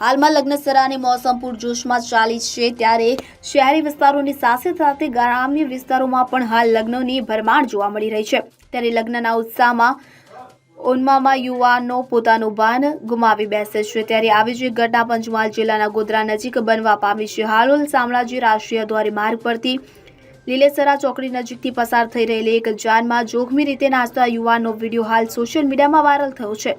હાલમાં લગ્નસરાની મોસમ પૂરજોશમાં ચાલી છે ત્યારે શહેરી વિસ્તારોની સાથે સાથે ગ્રામ્ય વિસ્તારોમાં પણ હાલ લગ્નોની ભરમાણ જોવા મળી રહી છે. ત્યારે લગ્નના ઉત્સાહમાં ઉન્મામાં યુવાનો પોતાનું ભાન ગુમાવી બેસે છે. ત્યારે આવી જ ઘટના પંચમહાલ જિલ્લાના ગોધરા નજીક બનવા પામી છે. હાલોલ શામળાજી રાષ્ટ્રીય ધોરીમાર્ગ પરથી લીલેસરા ચોકડી નજીકથી પસાર થઈ રહેલી એક જાનમાં જોખમી રીતે નાચતા યુવાનનો વીડિયો હાલ સોશિયલ મીડિયામાં વાયરલ થયો છે.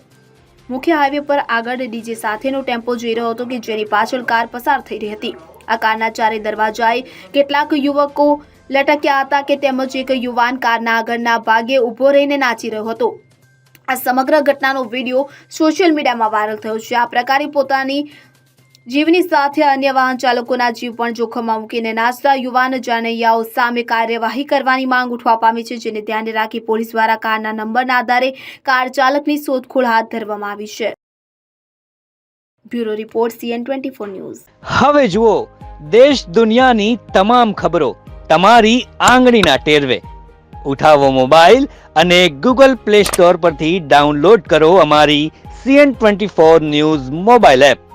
મુખ્ય હાઈવે પર આગળ ડીજે સાથેનો ટેમ્પો જઈ રહ્યો હતો કે જેની પાછળ કાર પસાર થઈ રહી હતી. આ કારના ચારે દરવાજાએ કેટલાક યુવકો લટક્યા હતા કે તેમજ એક યુવાન કારના આગળના ભાગે ઊભો રહીને નાચી રહ્યો હતો. આ સમગ્ર ઘટનાનો વીડિયો સોશિયલ મીડિયામાં વાયરલ થયો છે. આ પ્રકારે પોતાની જીવની સાથે અન્ય વાહન ચાલકોના જીવ પણ જોખમમાં મૂકીને નાચતા યુવાન જાનૈયાઓ સામે કાર્યવાહી કરવાની માંગ ઉઠવા પામી છે, જેને ધ્યાને રાખી પોલીસ દ્વારા કારના નંબરના આધારે કાર ચાલકની શોધખોળ હાથ ધરવામાં આવી છે. Bureau report, CN twenty news. હવે જુઓ, દેશ દુનિયાની તમામ ખબરો તમારી આંગળીના ટેરવે. ઉઠાવો મોબાઈલ અને ગૂગલ પ્લે સ્ટોર પરથી ડાઉનલોડ કરો અમારી CN twenty four news mobile app.